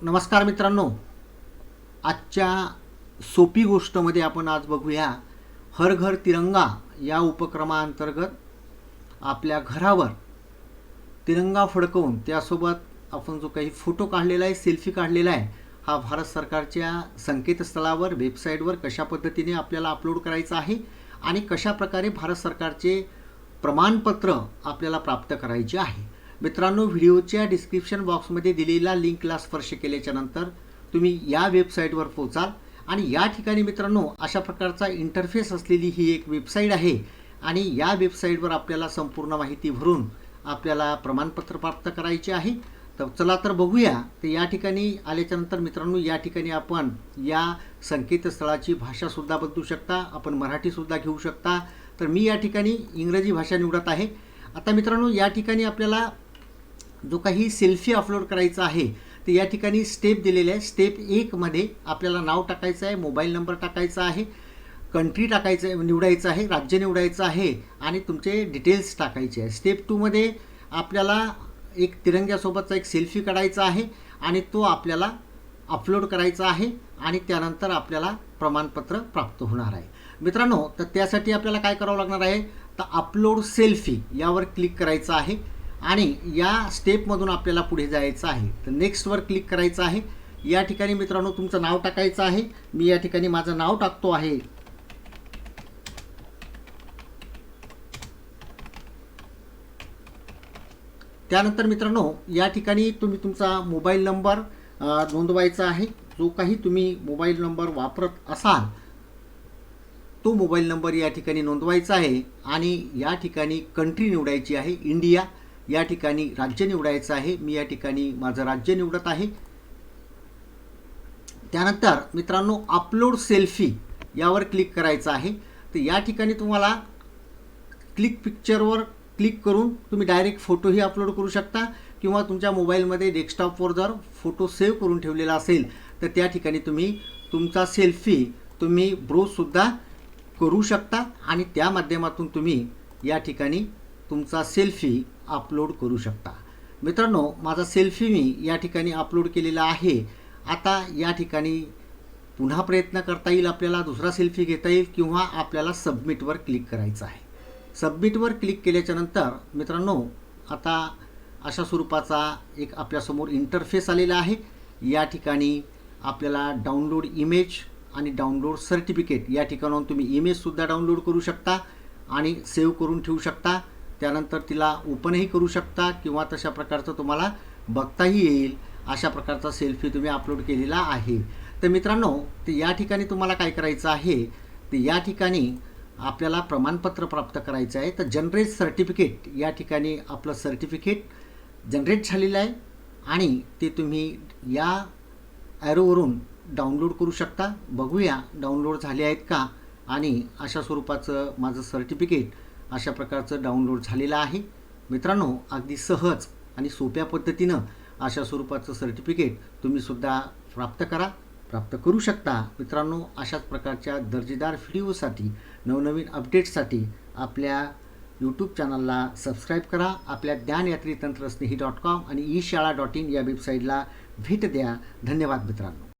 नमस्कार मित्रांनो. आजच्या सोपी गोष्टमध्ये आपण आज बघूया हर घर तिरंगा या उपक्रमाअंतर्गत आपल्या घरावर तिरंगा फडकवून त्यासोबत आपण जो काही फोटो काढलेला आहे सेल्फी काढलेला आहे हा भारत सरकारच्या संकेतस्थळावर वेबसाईटवर कशा पद्धतीने आपल्याला अपलोड करायचा आहे आणि कशा प्रकारे भारत सरकारचे प्रमाणपत्र आपल्याला प्राप्त करायचे आहे. मित्रांनो व्हिडिओच्या डिस्क्रिप्शन बॉक्समध्ये दिलेल्या लिंकला स्पर्श केल्याच्यानंतर तुम्ही या वेबसाईटवर पोचाल आणि या ठिकाणी मित्रांनो अशा प्रकारचा इंटरफेस असलेली ही एक वेबसाईट आहे. आणि या वेबसाईटवर आपल्याला संपूर्ण माहिती भरून आपल्याला प्रमाणपत्र प्राप्त करायचे आहे. तर चला तर बघूया. तर या ठिकाणी आल्याच्यानंतर मित्रांनो या ठिकाणी आपण या संकेतस्थळाची भाषासुद्धा बदलू शकता. आपण मराठीसुद्धा घेऊ शकता. तर मी या ठिकाणी इंग्रजी भाषा निवडत आहे. आता मित्रांनो या ठिकाणी आपल्याला जो काही सेल्फी अपलोड करायचा आहे तर या ठिकाणी स्टेप दिलेले आहे. स्टेप एकमध्ये आपल्याला नाव टाकायचं आहे मोबाईल नंबर टाकायचा आहे कंट्री टाकायचं आहे निवडायचं आहे राज्य निवडायचं आहे आणि तुमचे डिटेल्स टाकायचे आहे. स्टेप टूमध्ये आपल्याला एक तिरंग्यासोबतचा एक सेल्फी काढायचा आहे आणि तो आपल्याला अपलोड करायचा आहे आणि त्यानंतर आपल्याला प्रमाणपत्र प्राप्त होणार आहे. मित्रांनो तर त्यासाठी आपल्याला काय करावं लागणार आहे? तर अपलोड सेल्फी यावर क्लिक करायचं आहे. आणि या स्टेपमधून आपल्याला पुढे जायचं आहे. तर नेक्स्टवर क्लिक करायचं आहे. या ठिकाणी मित्रांनो तुमचं नाव टाकायचं आहे. मी या ठिकाणी माझं नाव टाकतो आहे. त्यानंतर मित्रांनो या ठिकाणी तुम्ही तुमचा मोबाईल नंबर नोंदवायचा आहे. जो काही तुम्ही मोबाईल नंबर वापरत असाल तो मोबाईल नंबर या ठिकाणी नोंदवायचा आहे. आणि या ठिकाणी कंट्री निवडायची आहे इंडिया या ठिकाणी राज्य निवडायचं आहे. मी या ठिकाणी माझं राज्य निवडत आहे. त्यानंतर मित्रांनो अपलोड सेल्फी यावर क्लिक करायचं आहे. तर या ठिकाणी तुम्हाला क्लिक पिक्चरवर क्लिक करून तुम्ही डायरेक्ट फोटोही अपलोड करू शकता किंवा तुमच्या मोबाईलमध्ये डेस्कटॉपवर जर फोटो सेव्ह करून ठेवलेला असेल तर त्या ठिकाणी तुम्ही तुमचा सेल्फी तुम्ही ब्रोजसुद्धा करू शकता आणि त्या माध्यमातून तुम्ही या ठिकाणी तुमचा सेल्फी अपलोड करू शकता. मित्रांनो माझा सेल्फी मी या ठिकाणी अपलोड केलेला आहे. आता या ठिकाणी पुन्हा प्रयत्न करता येईल आपल्याला दुसरा सेल्फी घेता येईल किंवा आपल्याला सबमिटवर क्लिक करायचं आहे. सबमिटवर क्लिक केल्याच्यानंतर मित्रांनो आता अशा स्वरूपाचा एक आपल्यासमोर इंटरफेस आलेला आहे. या ठिकाणी आपल्याला डाउनलोड इमेज आणि डाउनलोड सर्टिफिकेट या ठिकाणाहून तुम्ही इमेजसुद्धा डाउनलोड करू शकता आणि सेव्ह करून ठेवू शकता. त्यानंतर तिला ओपनही करू शकता किंवा तशा प्रकारचं तुम्हाला बघताही येईल. अशा प्रकारचा सेल्फी तुम्ही अपलोड केलेला आहे. तर मित्रांनो ते या ठिकाणी तुम्हाला काय करायचं आहे? ते या ठिकाणी आपल्याला प्रमाणपत्र प्राप्त करायचं आहे. तर जनरेट सर्टिफिकेट या ठिकाणी आपलं सर्टिफिकेट जनरेट झालेलं आहे आणि ते तुम्ही या ॲरोवरून डाउनलोड करू शकता. बघूया डाउनलोड झाले आहेत का? आणि अशा स्वरूपाचं माझं सर्टिफिकेट अशा प्रकारचं डाउनलोड झालेलं आहे. मित्रांनो अगदी सहज आणि सोप्या पद्धतीनं अशा स्वरूपाचं सर्टिफिकेट तुम्हीसुद्धा प्राप्त करा. प्राप्त करू शकता. मित्रांनो अशाच प्रकारच्या दर्जेदार व्हिडिओसाठी नवनवीन अपडेट्ससाठी आपल्या यूट्यूब चॅनलला सबस्क्राईब करा. आपल्या ज्ञानयात्री तंत्रस्नेही डॉट कॉम आणि ई शाळा डॉट इन या वेबसाईटला भेट द्या. धन्यवाद मित्रांनो.